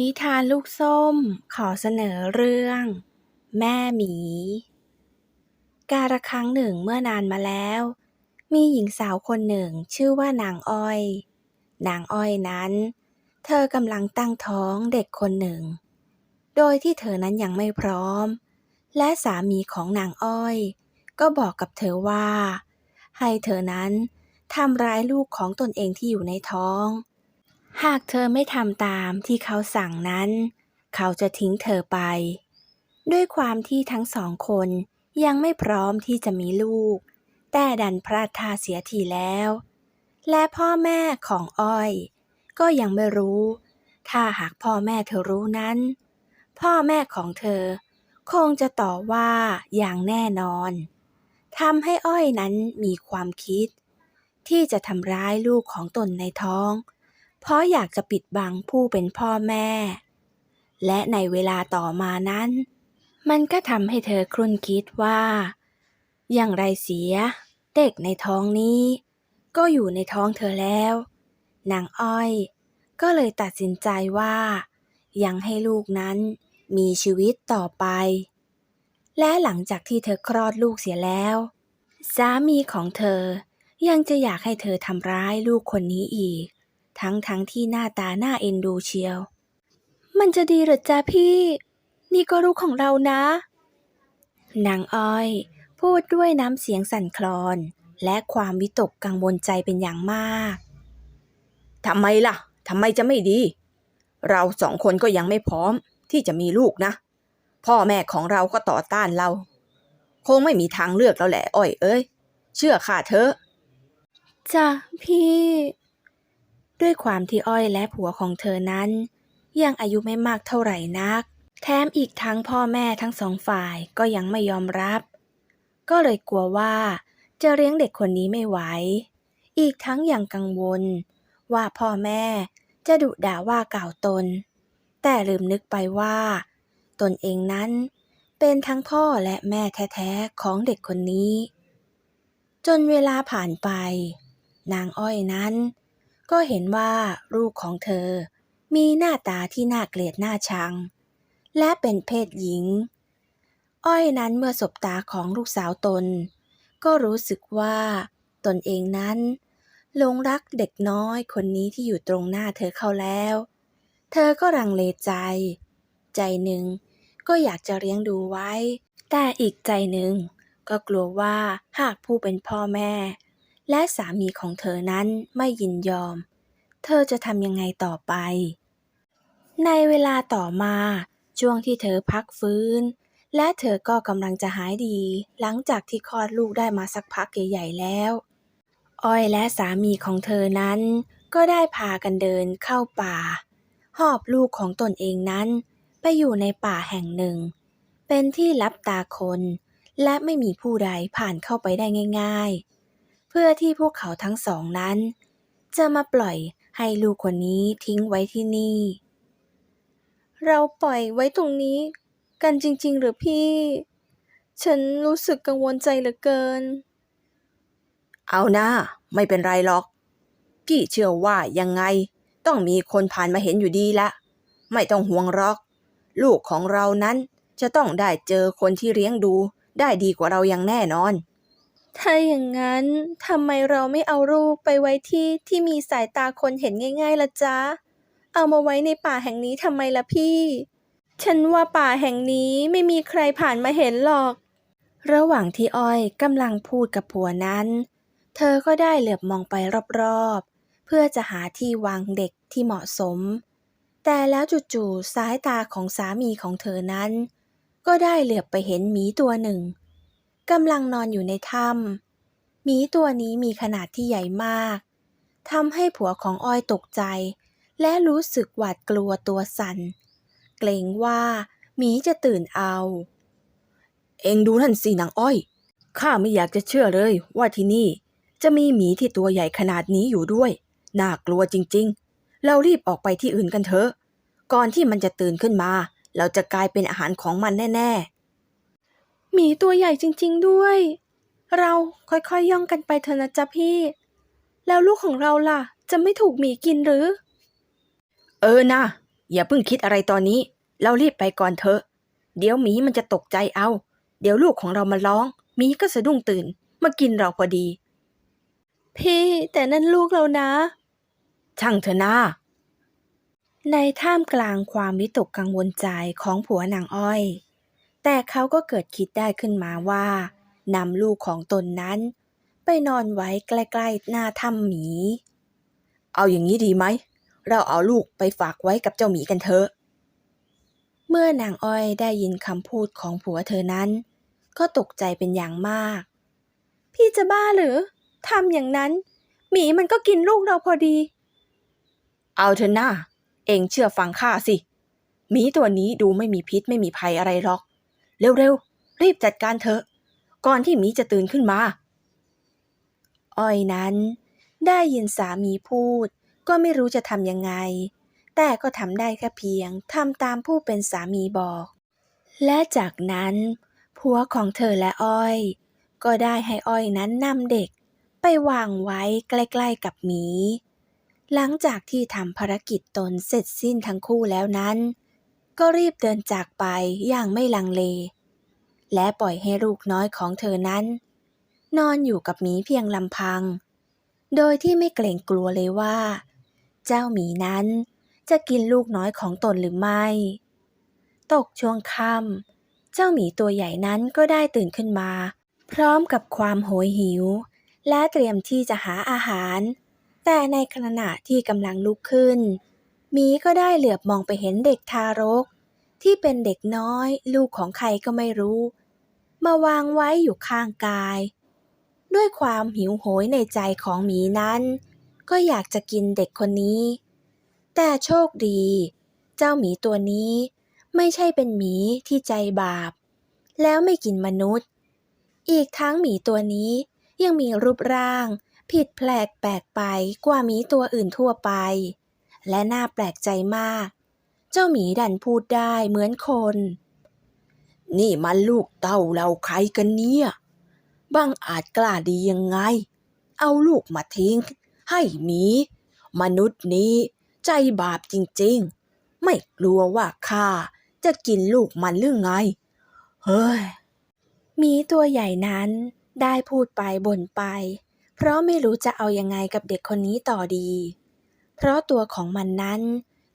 นิทานลูกส้มขอเสนอเรื่อง แม่หมี กาละครั้งหนึ่งเมื่อนานมาแล้ว มีหญิงสาวคนหนึ่งชื่อว่านางอ้อย นางอ้อยนั้น เธอกำลังตั้งท้องเด็กคนหนึ่ง โดยที่เธอนั้นยังไม่พร้อม และสามีของนางอ้อย ก็บอกกับเธอว่า ให้เธอนั้นทำร้ายลูกของตนเองที่อยู่ในท้อง หากเธอไม่ทำตามที่เขาสั่งนั้น เขาจะทิ้งเธอไป ด้วยความที่ทั้งสองคนยังไม่พร้อมที่จะมีลูก แต่ดันพลาดท่าเสียทีแล้ว และพ่อแม่ของอ้อย ก็ยังไม่รู้ ถ้าหากพ่อแม่เธอรู้นั้น พ่อแม่ของเธอ คงจะต่อว่าอย่างแน่นอนทำให้อ้อยนั้นมีความคิด ที่จะทำร้ายลูกของตนในท้อง เพราะอยากจะปิดบังผู้เป็นพ่อแม่ และในเวลาต่อมานั้น มันก็ทำให้เธอครุ่นคิดว่า อย่างไรเสีย เด็กในท้องนี้ ก็อยู่ในท้องเธอแล้ว นางอ้อย ก็เลยตัดสินใจว่า ยังให้ลูกนั้นมีชีวิตต่อไป และหลังจากที่เธอคลอดลูกเสียแล้ว สามีของเธอยังจะอยากให้เธอทำร้ายลูกคนนี้อีก ทั้งทั้งที่หน้าตาหน่าเอ็นดูเชียว มันจะดีหรือจ้าพี่ นี่ก็ลูกของเรานะ นางอ้อย พูดด้วยน้ำเสียงสั่นคลอน และความวิตกกังวลใจเป็นอย่างมากทำไมล่ะทำไมจะไม่ดี เราสองคนก็ยังไม่พร้อมที่จะมีลูกนะ พ่อแม่ของเราก็ต่อต้านเรา คงไม่มีทางเลือกแล้วแหละอ้อยเอ้ย เชื่อข้าเถอะจ้ะพี่ ด้วยความที่อ้อยและผัวของเธอนั้น ยังอายุไม่มากเท่าไหร่นัก แถมอีกทั้งพ่อแม่ทั้งสองฝ่ายก็ยังไม่ยอมรับ ก็เลยกลัวว่าจะเลี้ยงเด็กคนนี้ไม่ไหว อีกทั้งยังกังวล ว่าพ่อแม่จะดุด่าว่ากล่าวตน แต่ลืมนึกไปว่า ตนเองนั้นเป็นทั้งพ่อและแม่แท้ๆของเด็กคนนี้ จนเวลาผ่านไป นางอ้อยนั้น ก็เห็นว่าลูกของเธอมีหน้าตาที่น่าเกลียดน่าชัง และเป็นเพศหญิง อ้อยนั้นเมื่อสบตาของลูกสาวตน ก็รู้สึกว่าตนเองนั้นหลงรักเด็กน้อยคนนี้ที่อยู่ตรงหน้าเธอเข้าแล้ว เธอก็รังเลใจ ใจหนึ่งก็อยากจะเลี้ยงดูไว้ แต่อีกใจหนึ่งก็กลัวว่าหากผู้เป็นพ่อแม่ และสามีของเธอนั้นไม่ยินยอม เธอจะทำยังไงต่อไป ในเวลาต่อมาช่วงที่เธอพักฟื้น และเธอก็กำลังจะหายดี หลังจากที่คลอดลูกได้มาสักพักใหญ่ๆแล้ว อ้อยและสามีของเธอนั้น ก็ได้พากันเดินเข้าป่า หอบลูกของตนเองนั้น ไปอยู่ในป่าแห่งหนึ่ง เป็นที่ลับตาคน และไม่มีผู้ใดผ่านเข้าไปได้ง่าย ๆ พื่อที่พวกเขาทั้งสองนั้น จะมาปล่อยให้ลูกคนนี้ทิ้งไว้ที่นี่ เราปล่อยไว้ตรงนี้ กันจริง ๆ หรือพี่ ฉันรู้สึกกังวลใจเหลือเกิน เอานะไม่เป็นไรหรอก พี่เชื่อว่ายังไง ต้องมีคนผ่านมาเห็นอยู่ดีละ ไม่ต้องห่วงหรอก ลูกของเรานั้นจะต้องได้เจอคนที่เลี้ยงดูได้ดีกว่าเราอย่างแน่นอน ถ้าอย่างนั้นทำไมเราไม่เอาลูกไปไว้ที่ที่มีสายตาคนเห็นง่ายๆล่ะจ๊ะ เอามาไว้ในป่าแห่งนี้ทำไมล่ะพี่ ฉันว่าป่าแห่งนี้ไม่มีใครผ่านมาเห็นหรอก ระหว่างที่อ้อยกำลังพูดกับผัวนั้น เธอก็ได้เหลือบมองไปรอบๆ เพื่อจะหาที่วางเด็กที่เหมาะสม แต่แล้วจู่ๆสายตาของสามีของเธอนั้น ก็ได้เหลือบไปเห็นหมีตัวหนึ่ง กำลังนอนอยู่ในถ้ำหมีตัวนี้มีขนาดที่ใหญ่มากทำให้ผัวของอ้อยตกใจ และรู้สึกหวาดกลัวตัวสั่น เกรงว่าหมีจะตื่นเอา เองดูนั่นสินางอ้อย ข้าไม่อยากจะเชื่อเลยว่าที่นี่ จะมีหมีที่ตัวใหญ่ขนาดนี้อยู่ด้วย น่ากลัวจริงๆ เรารีบออกไปที่อื่นกันเถอะ ก่อนที่มันจะตื่นขึ้นมา เราจะกลายเป็นอาหารของมันแน่ๆ หมีตัวใหญ่จริง ๆ ด้วย เราค่อยๆย่องกันไปเถอะนะจ๊ะพี่ แล้วลูกของเราล่ะ จะไม่ถูกหมีกินหรือๆเออนะอย่าเพิ่งคิดอะไรตอนนี้ เรารีบไปก่อนเถอะ เดี๋ยวหมีมันจะตกใจเอา เดี๋ยวลูกของเรามาร้องหมีก็สะดุ้งตื่น มากินเราพอดี พี่แต่นั่นลูกเรานะ ช่างเถอะนาในท่ามกลางความวิตกกังวลใจของผัวนางอ้อย แต่เขาก็เกิดคิดได้ขึ้นมาว่านำลูกของตนนั้น ไปนอนไว้ใกล้ๆหน้าถ้ำหมี เอาอย่างนี้ดีไหม เราเอาลูกไปฝากไว้กับเจ้าหมีกันเถอะ เมื่อนางอ้อยได้ยินคำพูดของผัวเธอนั้น ก็ตกใจเป็นอย่างมาก พี่จะบ้าหรือทำอย่างนั้น หมีมันก็กินลูกเราพอดี เอาเถอะนาเองเชื่อฟังข้าสิหมีตัวนี้ดูไม่มีพิษไม่มีภัยอะไรหรอก เร็วๆ รีบจัดการเถอะ ก่อนที่หมีจะตื่นขึ้นมา อ้อยนั้น ได้ยินสามีพูด ก็ไม่รู้จะทำยังไง แต่ก็ทำได้แค่เพียงทำตามผู้เป็นสามีบอก และจากนั้นผัวของเธอและอ้อย ก็ได้ให้อ้อยนั้นนำเด็ก ไปวางไว้ใกล้ๆกับหมี หลังจากที่ทำภารกิจตนเสร็จสิ้นทั้งคู่แล้วนั้น ก็รีบเดินจากไปอย่างไม่ลังเล และปล่อยให้ลูกน้อยของเธอนั้น นอนอยู่กับหมีเพียงลำพัง โดยที่ไม่เกรงกลัวเลยว่า เจ้าหมีนั้นจะกินลูกน้อยของตนหรือไม่ ตกช่วงค่ำเจ้าหมีตัวใหญ่นั้นก็ได้ตื่นขึ้นมา พร้อมกับความโหยหิว และเตรียมที่จะหาอาหาร แต่ในขณะที่กำลังลุกขึ้น มีก็ได้เหลือบมองไปเห็นเด็กทารก ที่เป็นเด็กน้อย ลูกของใครก็ไม่รู้ มาวางไว้อยู่ข้างกาย ด้วยความหิวโหยในใจของหมีนั้น ก็อยากจะกินเด็กคนนี้ แต่โชคดี เจ้าหมีตัวนี้ไม่ใช่เป็นหมีที่ใจบาป แล้วไม่กินมนุษย์ อีกทั้งหมีตัวนี้ยังมีรูปร่าง ผิดแปลกแปลกไปกว่าหมีตัวอื่นทั่วไป และน่าแปลกใจมาก เจ้าหมีดันพูดได้เหมือนคน นี่มันลูกเต้าเราใครกันเนี่ยบังอาจกล้าดียังไง เอาลูกมาทิ้ง ให้หมี มนุษย์นี้ใจบาปจริงๆ ไม่กลัวว่าข้าจะกินลูกมันหรือไง เฮ้ยหมีตัวใหญ่นั้นได้พูดไปบ่นไป เพราะไม่รู้จะเอายังไงกับเด็กคนนี้ต่อดี ราะตัวของมันนั้น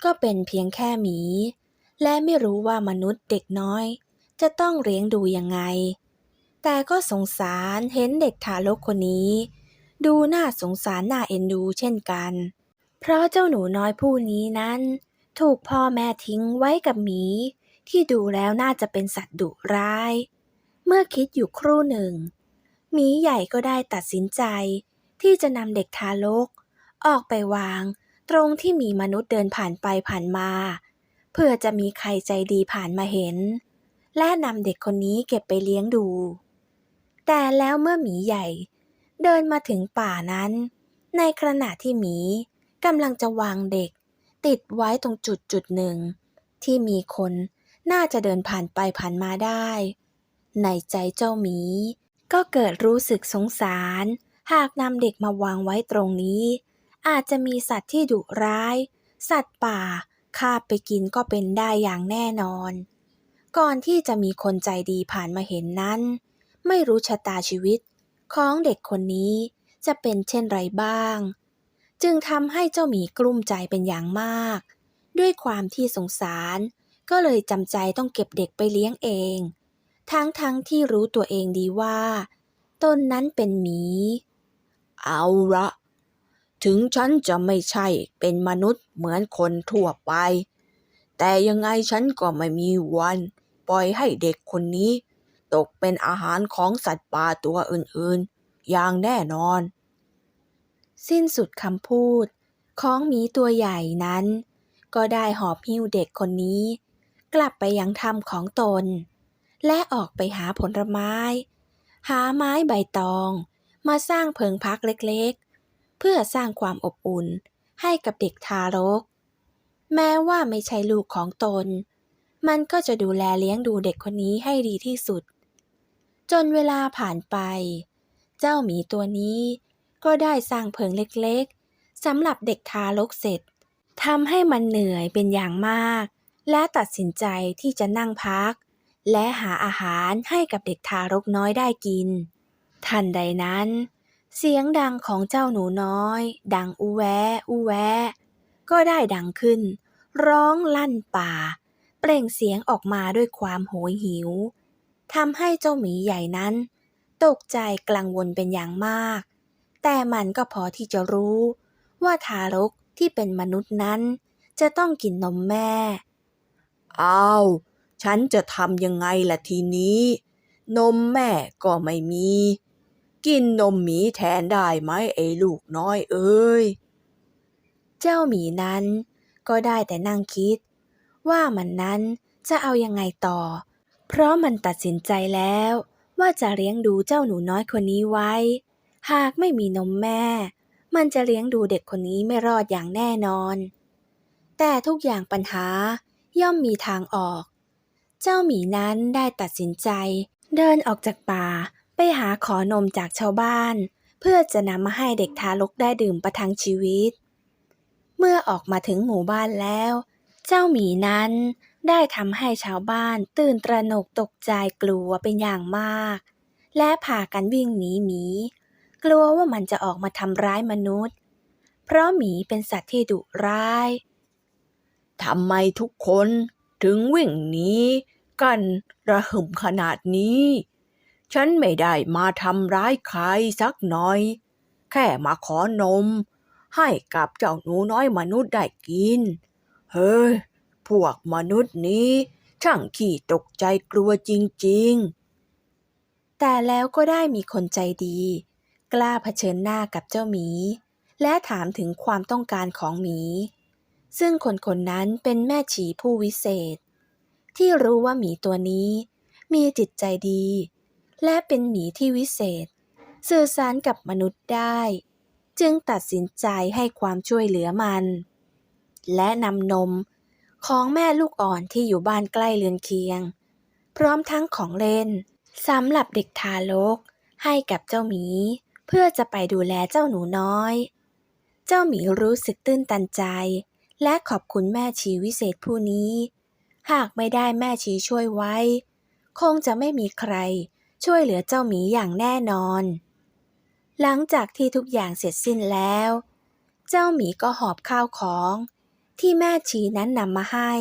ก็เป็นเพียงแค่หมี และไม่รู้ว่ามนุษย์เด็กน้อย จะต้องเลี้ยงดูยังไง แต่ก็สงสารเห็นเด็กทารกคนนี้ ดูน่าสงสารน่าเอ็นดูเช่นกัน เพราะเจ้าหนูน้อยผู้นี้นั้น ถูกพ่อแม่ทิ้งไว้กับหมี ที่ดูแล้วน่าจะเป็นสัตว์ดุร้าย เมื่อคิดอยู่ครู่หนึ่งหมีใหญ่ก็ได้ตัดสินใจ ที่จะนำเด็กทารก ออกไปวาง ตรงที่มีมนุษย์เดินผ่านไปผ่านมา เพื่อจะมีใครใจดีผ่านมาเห็น และนำเด็กคนนี้เก็บไปเลี้ยงดู แต่แล้วเมื่อหมีใหญ่ เดินมาถึงป่านั้น ในขณะที่หมีกำลังจะวางเด็ก ติดไว้ตรงจุดจุดหนึ่ง ที่มีคนน่าจะเดินผ่านไปผ่านมาได้ ในใจเจ้าหมีก็เกิดรู้สึกสงสาร หากนำเด็กมาวางไว้ตรงนี้ อาจจะมีสัตว์ที่ดุร้าย สัตว์ป่าคาบไปกินก็เป็นได้อย่างแน่นอน ก่อนที่จะมีคนใจดีผ่านมาเห็นนั้น ไม่รู้ชะตาชีวิตของเด็กคนนี้จะเป็นเช่นไรบ้าง จึงทำให้เจ้าหมีกลุ้มใจเป็นอย่างมาก ด้วยความที่สงสารก็เลยจำใจต้องเก็บเด็กไปเลี้ยงเอง ทั้งทั้งที่รู้ตัวเองดีว่า ตนนั้นเป็นหมี เอาละ ถึงฉันจะไม่ใช่เป็นมนุษย์เหมือนคนทั่วไป แต่ยังไงฉันก็ไม่มีวัน ปล่อยให้เด็กคนนี้ ตกเป็นอาหารของสัตว์ป่าตัวอื่นๆ อย่างแน่นอน สิ้นสุดคำพูด ของหมีตัวใหญ่นั้น ก็ได้หอบหิ้วเด็กคนนี้ กลับไปยังถ้ำของตน และออกไปหาผลไม้ หาไม้ใบตอง มาสร้างเพิงพักเล็กๆ เพื่อสร้างความอบอุ่นให้กับเด็กทารก แม้ว่าไม่ใช่ลูกของตน มันก็จะดูแลเลี้ยงดูเด็กคนนี้ให้ดีที่สุด จนเวลาผ่านไป เจ้าหมีตัวนี้ก็ได้สร้างเพิงเล็กๆสำหรับเด็กทารกเสร็จทำให้มันเหนื่อยเป็นอย่างมาก และตัดสินใจที่จะนั่งพัก และหาอาหารให้กับเด็กทารกน้อยได้กิน ทันใดนั้น เสียงดังของเจ้าหนูน้อย ดังอูแวอูแว ก็ได้ดังขึ้น ร้องลั่นป่า เปล่งเสียงออกมาด้วยความโหยหิวทำให้เจ้าหมีใหญ่นั้น ตกใจกลังวลเป็นอย่างมาก แต่มันก็พอที่จะรู้ ว่าทารกที่เป็นมนุษย์นั้น จะต้องกินนมแม่ อ้าว ฉันจะทำยังไงล่ะทีนี้ นมแม่ก็ไม่มี กินนมหมีแทนได้ไหมไอ้ลูกน้อยเอ้ย เจ้าหมีนั้นก็ได้แต่นั่งคิด ว่ามันนั้นจะเอายังไงต่อ เพราะมันตัดสินใจแล้วว่าจะเลี้ยงดูเจ้าหนูน้อยคนนี้ไว้ หากไม่มีนมแม่ มันจะเลี้ยงดูเด็กคนนี้ไม่รอดอย่างแน่นอน แต่ทุกอย่างปัญหาย่อมมีทางออก เจ้าหมีนั้นได้ตัดสินใจ เดินออกจากป่า ไปหาขอนมจากชาวบ้าน เพื่อจะนำมาให้เด็กทารกได้ดื่มประทังชีวิต เมื่อออกมาถึงหมู่บ้านแล้ว เจ้าหมีนั้นได้ทำให้ชาวบ้านตื่นตระหนกตกใจกลัวเป็นอย่างมาก และพากันวิ่งหนีหมี กลัวว่ามันจะออกมาทำร้ายมนุษย์ เพราะหมีเป็นสัตว์ที่ดุร้ายทำไมทุกคนถึงวิ่งหนีกันระหึมขนาดนี้ ฉันไม่ได้มาทำร้ายใครสักหน่อย แค่มาขอนม ให้กับเจ้าหนูน้อยมนุษย์ได้กิน เฮ้ย พวกมนุษย์นี้ ช่างขี้ตกใจกลัวจริงแต่แล้วก็ได้มีคนใจดี กล้าเผชิญหน้ากับเจ้าหมี และถามถึงความต้องการของหมี ซึ่งคนคนนั้นเป็นแม่ฉีผู้วิเศษ ที่รู้ว่าหมีตัวนี้ มีจิตใจดี และเป็นหมีที่วิเศษ สื่อสารกับมนุษย์ได้ จึงตัดสินใจให้ความช่วยเหลือมัน และนำนมของแม่ลูกอ่อนที่อยู่บ้านใกล้เรือนเคียง พร้อมทั้งของเล่นสำหรับเด็กทารกให้กับเจ้าหมี เพื่อจะไปดูแลเจ้าหนูน้อย เจ้าหมีรู้สึกตื้นตันใจ และขอบคุณแม่ชีวิเศษผู้นี้ หากไม่ได้แม่ชีช่วยไว้ คงจะไม่มีใคร ช่วยเหลือเจ้าหมีอย่างแน่นอน หลังจากที่ทุกอย่างเสร็จสิ้นแล้ว เจ้าหมีก็หอบข้าวของ ที่แม่ชีนั้นนำมาให้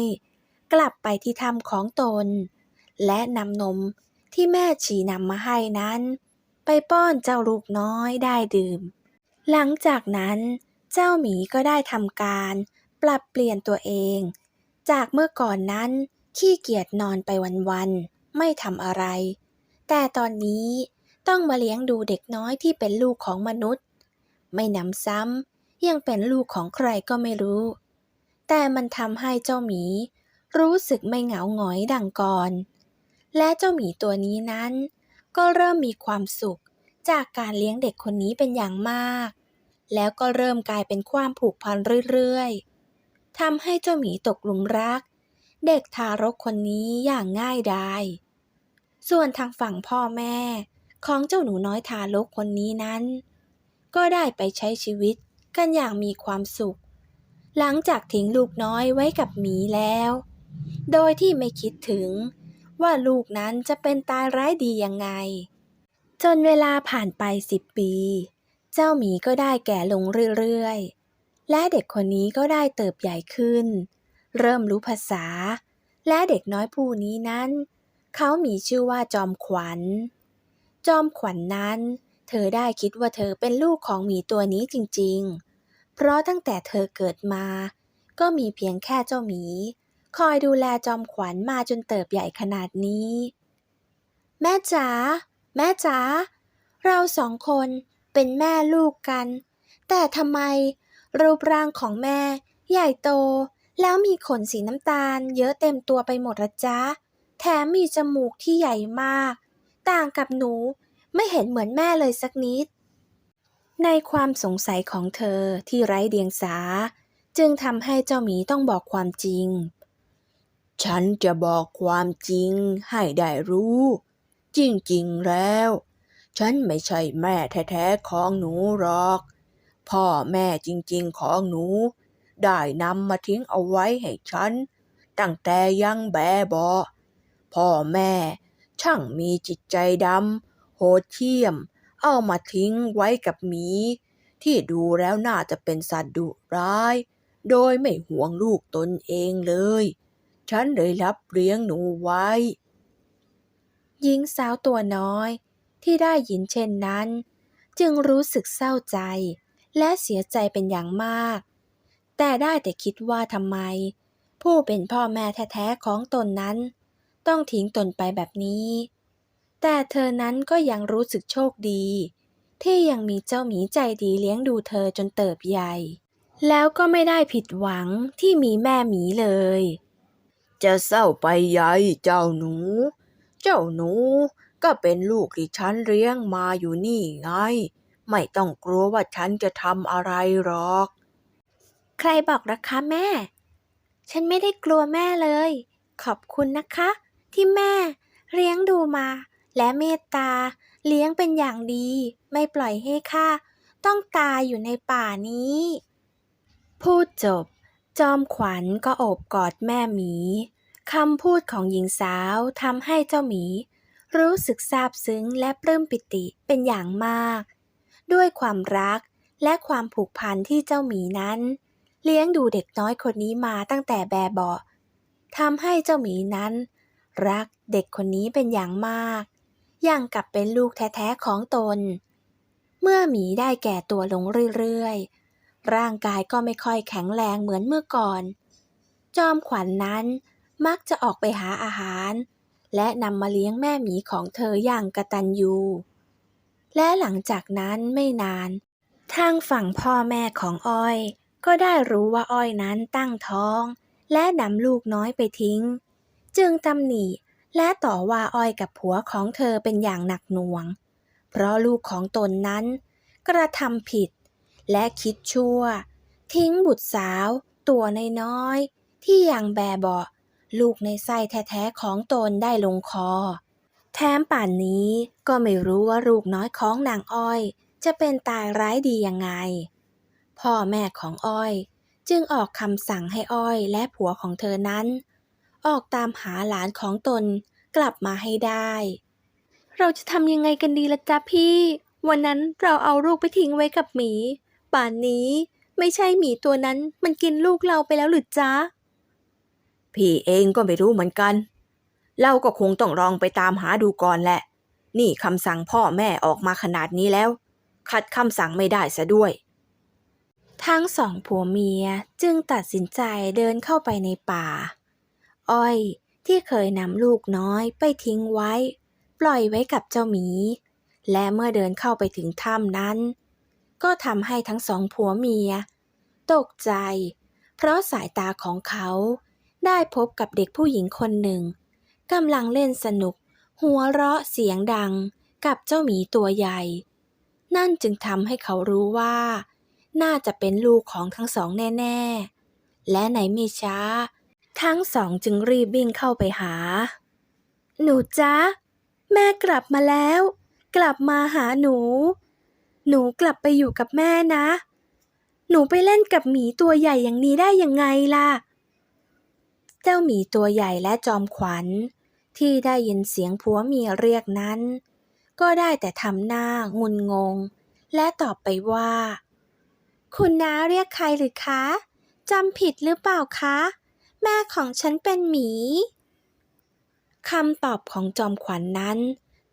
กลับไปที่ถ้ำของตน และนำนมที่แม่ชีนำมาให้นั้น ไปป้อนเจ้าลูกน้อยได้ดื่ม หลังจากนั้นเจ้าหมีก็ได้ทำการปรับเปลี่ยนตัวเอง จากเมื่อก่อนนั้นขี้เกียจนอนไปวันๆไม่ทำอะไร แต่ตอนนี้ต้องมาเลี้ยงดูเด็กน้อยที่เป็นลูกของมนุษย์ ไม่นำซ้ำยังเป็นลูกของใครก็ไม่รู้ แต่มันทำให้เจ้าหมี รู้สึกไม่เหงาหงอยดังก่อน และเจ้าหมีตัวนี้นั้น ก็เริ่มมีความสุขจากการเลี้ยงเด็กคนนี้เป็นอย่างมาก แล้วก็เริ่มกลายเป็นความผูกพันเรื่อยๆทำให้เจ้าหมีตกหลุมรัก เด็กทารกคนนี้อย่างง่ายดาย ส่วนทางฝั่งพ่อแม่ ของเจ้าหนูน้อยทารกคนนี้นั้น ก็ได้ไปใช้ชีวิตกันอย่างมีความสุข หลังจากทิ้งลูกน้อยไว้กับหมีแล้ว โดยที่ไม่คิดถึงว่าลูกนั้นจะเป็นตายร้ายดียังไง จนเวลาผ่านไปสิบปี เจ้าหมีก็ได้แก่ลงเรื่อยๆ และเด็กคนนี้ก็ได้เติบใหญ่ขึ้น เริ่มรู้ภาษา และเด็กน้อยผู้นี้นั้น เขามีชื่อว่าจอมขวัญ จอมขวัญนนั้น เธอได้คิดว่าเธอเป็นลูกของหมีตัวนี้จริง ๆ เพราะตั้งแต่เธอเกิดมา ก็มีเพียงแค่เจ้าหมี คอยดูแลจอมขวัญมาจนเติบใหญ่ขนาดนี้ แม่จ๋าแม่จ๋าเราสองคนเป็นแม่ลูกกัน แต่ทำไม รูปร่างของแม่ ใหญ่โต แล้วมีขนสีน้ำตาล เยอะเต็มตัวไปหมดละจ๊ะ แถมมีจมูกที่ใหญ่มาก ต่างกับหนูไม่เห็นเหมือนแม่เลยสักนิด ในความสงสัยของเธอที่ไร้เดียงสา จึงทำให้เจ้าหมีต้องบอกความจริง ฉันจะบอกความจริงให้ได้รู้ จริงๆแล้ว ฉันไม่ใช่แม่แท้ๆของหนูหรอก พ่อแม่จริงๆของหนู ได้นำมาทิ้งเอาไว้ให้ฉัน ตั้งแต่ยังแบเบา พ่อแม่ ช่างมีจิตใจดำโหดเหี้ยม เอามาทิ้งไว้กับหมี ที่ดูแล้วน่าจะเป็นสัตว์ดุร้าย โดยไม่ห่วงลูกตนเองเลย ฉันเลยรับเลี้ยงหนูไว้ หญิงสาวตัวน้อยที่ได้ยินเช่นนั้น จึงรู้สึกเศร้าใจและเสียใจเป็นอย่างมาก แต่ได้แต่คิดว่าทำไม ผู้เป็นพ่อแม่แท้ๆของตนนั้น ต้องทิ้งตนไปแบบนี้ แต่เธอนั้นก็ยังรู้สึกโชคดี ที่ยังมีเจ้าหมีใจดีเลี้ยงดูเธอจนเติบใหญ่ แล้วก็ไม่ได้ผิดหวังที่มีแม่หมีเลย จะเศร้าไปใหญ่เจ้าหนู เจ้าหนูก็เป็นลูกที่ฉันเลี้ยงมาอยู่นี่ไง ไม่ต้องกลัวว่าฉันจะทำอะไรหรอก ใครบอกรักคะแม่ ฉันไม่ได้กลัวแม่เลย ขอบคุณนะคะ ที่แม่เลี้ยงดูมา และเมตตา เลี้ยงเป็นอย่างดี ไม่ปล่อยให้ข้าต้องตายอยู่ในป่านี้ พูดจบ จอมขวัญก็โอบกอดแม่หมีคำพูดของหญิงสาวทำให้เจ้าหมี รู้สึกซาบซึ้งและปลื้มปิติเป็นอย่างมาก ด้วยความรักและความผูกพันที่เจ้าหมีนั้น เลี้ยงดูเด็กน้อยคนนี้มาตั้งแต่แบเบาะทำให้เจ้าหมีนั้น รักเด็กคนนี้เป็นอย่างมาก อย่างกับเป็นลูกแท้ๆของตน เมื่อหมีได้แก่ตัวลงเรื่อยๆ ร่างกายก็ไม่ค่อยแข็งแรงเหมือนเมื่อก่อน จอมขวัญนนั้นมักจะออกไปหาอาหาร และนำมาเลี้ยงแม่หมีของเธออย่างกระตัญญูและหลังจากนั้นไม่นาน ทางฝั่งพ่อแม่ของอ้อย ก็ได้รู้ว่าอ้อยนั้นตั้งท้อง และนำลูกน้อยไปทิ้ง จึงตำหนิและต่อว่าอ้อยกับผัวของเธอเป็นอย่างหนักหน่วง เพราะลูกของตนนั้น กระทำผิด และคิดชั่ว ทิ้งบุตรสาว ตัวน้อยๆที่ยังแบเบาลูกในไส้แท้ๆของตนได้ลงคอ แถมป่านนี้ก็ไม่รู้ว่าลูกน้อยของนางอ้อย จะเป็นตายร้ายดียังไง พ่อแม่ของอ้อย จึงออกคำสั่งให้อ้อยและผัวของเธอนั้น ออกตามหาหลานของตนกลับมาให้ได้ เราจะทำยังไงกันดีละจ๊ะพี่ วันนั้นเราเอาลูกไปทิ้งไว้กับหมี ป่านนี้ไม่ใช่หมีตัวนั้นมันกินลูกเราไปแล้วหรือจ๊ะ พี่เองก็ไม่รู้เหมือนกัน เราก็คงต้องลองไปตามหาดูก่อนแหละ นี่คำสั่งพ่อแม่ออกมาขนาดนี้แล้ว ขัดคำสั่งไม่ได้ซะด้วย ทั้งสองผัวเมียจึงตัดสินใจเดินเข้าไปในป่า อ้อย ที่เคยนำลูกน้อยไปทิ้งไว้ ปล่อยไว้กับเจ้าหมี และเมื่อเดินเข้าไปถึงถ้ำนั้น ก็ทำให้ทั้งสองผัวเมีย ตกใจ เพราะสายตาของเขาได้พบกับเด็กผู้หญิงคนหนึ่งกำลังเล่นสนุก หัวเราะเสียงดังกับเจ้าหมีตัวใหญ่ นั่นจึงทำให้เขารู้ว่า น่าจะเป็นลูกของทั้งสองแน่ ๆ และในไม่ช้า ทั้งสองจึงรีบวิ่งเข้าไปหา หนูจ๊ะ แม่กลับมาแล้ว กลับมาหาหนู หนูกลับไปอยู่กับแม่นะ หนูไปเล่นกับหมีตัวใหญ่อย่างนี้ได้ยังไงล่ะ เจ้าหมีตัวใหญ่และจอมขวัญ ที่ได้ยินเสียงผัวเมียเรียกนั้น ก็ได้แต่ทำหน้างุนงง และตอบไปว่า คุณน้าเรียกใครหรือคะจำผิดหรือเปล่าคะ แม่ของฉันเป็นหมี คำตอบของจอมขวัญนนั้น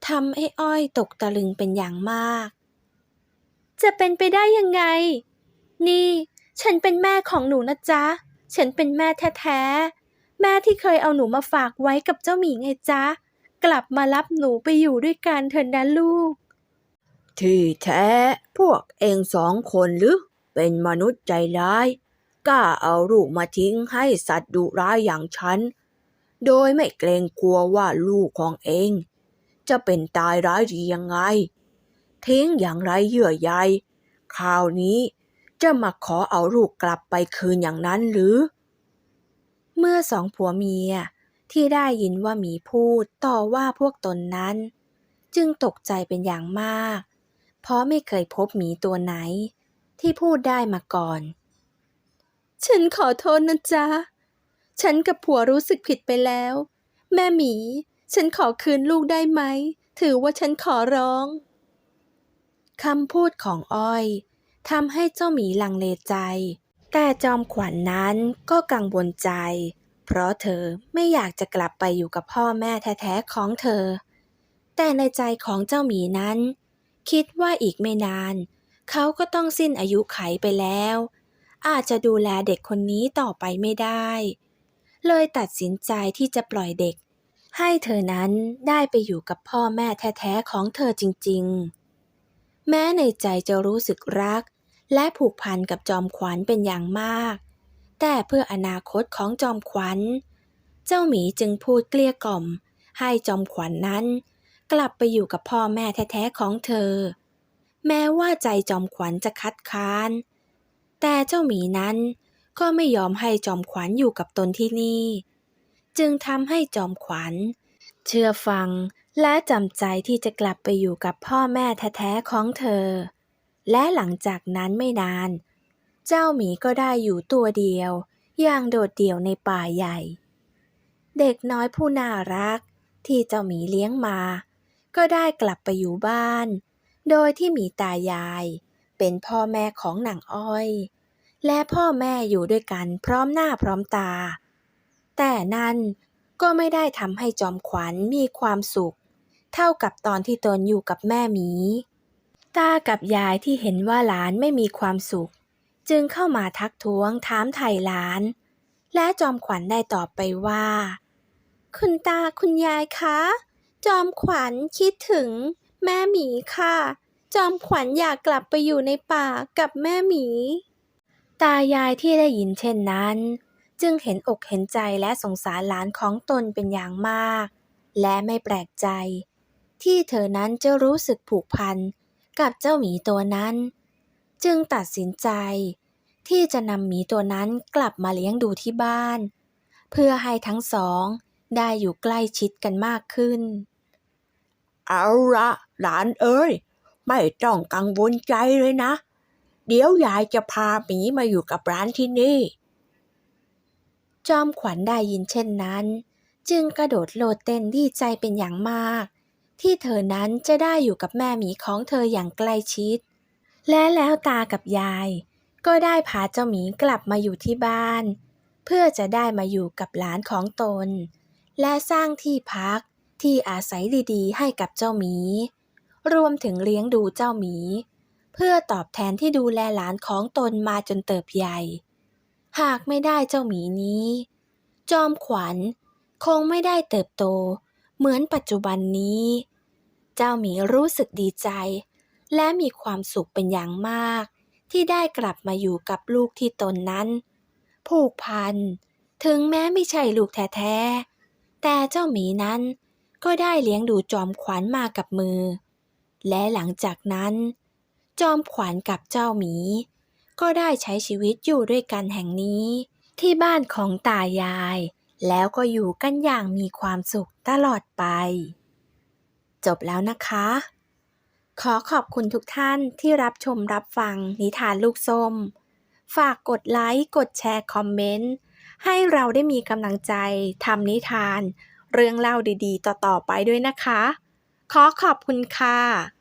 ทำให้อ้อยตกตะลึงเป็นอย่างมาก จะเป็นไปได้ยังไง นี่ ฉันเป็นแม่ของหนูนะจ๊ะ ฉันเป็นแม่แท้ๆ แม่ที่เคยเอาหนูมาฝากไว้กับเจ้าหมีไงจ๊ะ กลับมารับหนูไปอยู่ด้วยกันเถอะนะลูก ที่แท้พวกเองสองคนหรือ เป็นมนุษย์ใจร้าย กล้าเอาลูกมาทิ้งให้สัตว์ดุร้ายอย่างฉัน โดยไม่เกรงกลัวว่าลูกของเอง จะเป็นตายร้ายดียังไง ทิ้งอย่างไรเยื่อใยคราวนี้จะมาขอเอาลูกกลับไปคืนอย่างนั้นหรือ เมื่อสองผัวเมียที่ได้ยินว่าหมีพูดต่อว่าพวกตนนั้น จึงตกใจเป็นอย่างมาก เพราะไม่เคยพบหมีตัวไหน ที่พูดได้มาก่อน ฉันขอโทษนะจ๊ะ ฉันกับผัวรู้สึกผิดไปแล้ว แม่หมี ฉันขอคืนลูกได้ไหม ถือว่าฉันขอร้อง คำพูดของอ้อยทำให้เจ้าหมีลังเลใจ แต่จอมขวัญนนั้นก็กังวลใจ เพราะเธอไม่อยากจะกลับไปอยู่กับพ่อแม่แท้ๆของเธอ แต่ในใจของเจ้าหมีนั้น คิดว่าอีกไม่นาน เขาก็ต้องสิ้นอายุไขไปแล้ว อาจจะดูแลเด็กคนนี้ต่อไปไม่ได้ เลยตัดสินใจที่จะปล่อยเด็ก ให้เธอนั้นได้ไปอยู่กับพ่อแม่แท้ๆของเธอจริง ๆ แม้ในใจจะรู้สึกรัก และผูกพันกับจอมขวัญเป็นอย่างมาก แต่เพื่ออนาคตของจอมขวัญ เจ้าหมีจึงพูดเกลี้ยกล่อม ให้จอมขวัญนนั้น กลับไปอยู่กับพ่อแม่แท้ๆของเธอ แม้ว่าใจจอมขวัญจะคัดค้าน แต่เจ้าหมีนั้นก็ไม่ยอมให้จอมขวัญอยู่กับตนที่นี่ จึงทำให้จอมขวัญ เชื่อฟังและจำใจที่จะกลับไปอยู่กับพ่อแม่แท้ๆของเธอ และหลังจากนั้นไม่นาน เจ้าหมีก็ได้อยู่ตัวเดียว อย่างโดดเดี่ยวในป่าใหญ่ เด็กน้อยผู้น่ารักที่เจ้าหมีเลี้ยงมา ก็ได้กลับไปอยู่บ้าน โดยที่หมีตายาย เป็นพ่อแม่ของนางอ้อย และพ่อแม่อยู่ด้วยกันพร้อมหน้าพร้อมตา แต่นั่นก็ไม่ได้ทำให้จอมขวัญมีความสุข เท่ากับตอนที่ตนอยู่กับแม่หมี ตากับยายที่เห็นว่าหลานไม่มีความสุข จึงเข้ามาทักท้วงถามไถ่หลาน และจอมขวัญได้ตอบไปว่า คุณตาคุณยายคะ จอมขวัญคิดถึงแม่หมีค่ะ จอมขวัญอยากกลับไปอยู่ในป่ากับแม่หมี ตายายที่ได้ยินเช่นนั้น จึงเห็นอกเห็นใจและสงสารหลานของตนเป็นอย่างมาก และไม่แปลกใจ ที่เธอนั้นจะรู้สึกผูกพันกับเจ้าหมีตัวนั้น จึงตัดสินใจ ที่จะนำหมีตัวนั้นกลับมาเลี้ยงดูที่บ้าน เพื่อให้ทั้งสองได้อยู่ใกล้ชิดกันมากขึ้น เอาละหลานเอ้ย ไม่ต้องกังวลใจเลยนะ เดี๋ยวยายจะพาหมีมาอยู่กับร้านที่นี่ จอมขวัญได้ยินเช่นนั้น จึงกระโดดโลดเต้นดีใจเป็นอย่างมาก ที่เธอนั้นจะได้อยู่กับแม่หมีของเธออย่างใกล้ชิด และแล้วตากับยาย ก็ได้พาเจ้าหมีกลับมาอยู่ที่บ้าน เพื่อจะได้มาอยู่กับหลานของตน และสร้างที่พักที่อาศัยดีๆ ให้กับเจ้าหมี รวมถึงเลี้ยงดูเจ้าหมี เพื่อตอบแทนที่ดูแลหลานของตนมาจนเติบใหญ่ หากไม่ได้เจ้าหมีนี้ จอมขวัญ คงไม่ได้เติบโต เหมือนปัจจุบันนี้ เจ้าหมีรู้สึกดีใจ และมีความสุขเป็นอย่างมาก ที่ได้กลับมาอยู่กับลูกที่ตนนั้น ผูกพัน ถึงแม้ไม่ใช่ลูกแท้ๆแต่เจ้าหมีนั้นก็ได้เลี้ยงดูจอมขวัญมากับมือ และหลังจากนั้น จอมขวัญกับเจ้าหมี ก็ได้ใช้ชีวิตอยู่ด้วยกันแห่งนี้ ที่บ้านของตายาย แล้วก็อยู่กันอย่างมีความสุขตลอดไป จบแล้วนะคะ ขอขอบคุณทุกท่านที่รับชมรับฟังนิทานลูกส้ม ฝากกดไลค์ กดแชร์ คอมเมนต์ ให้เราได้มีกำลังใจทำนิทาน เรื่องเล่าดีๆ ต่อๆไปด้วยนะคะขอขอบคุณค่ะ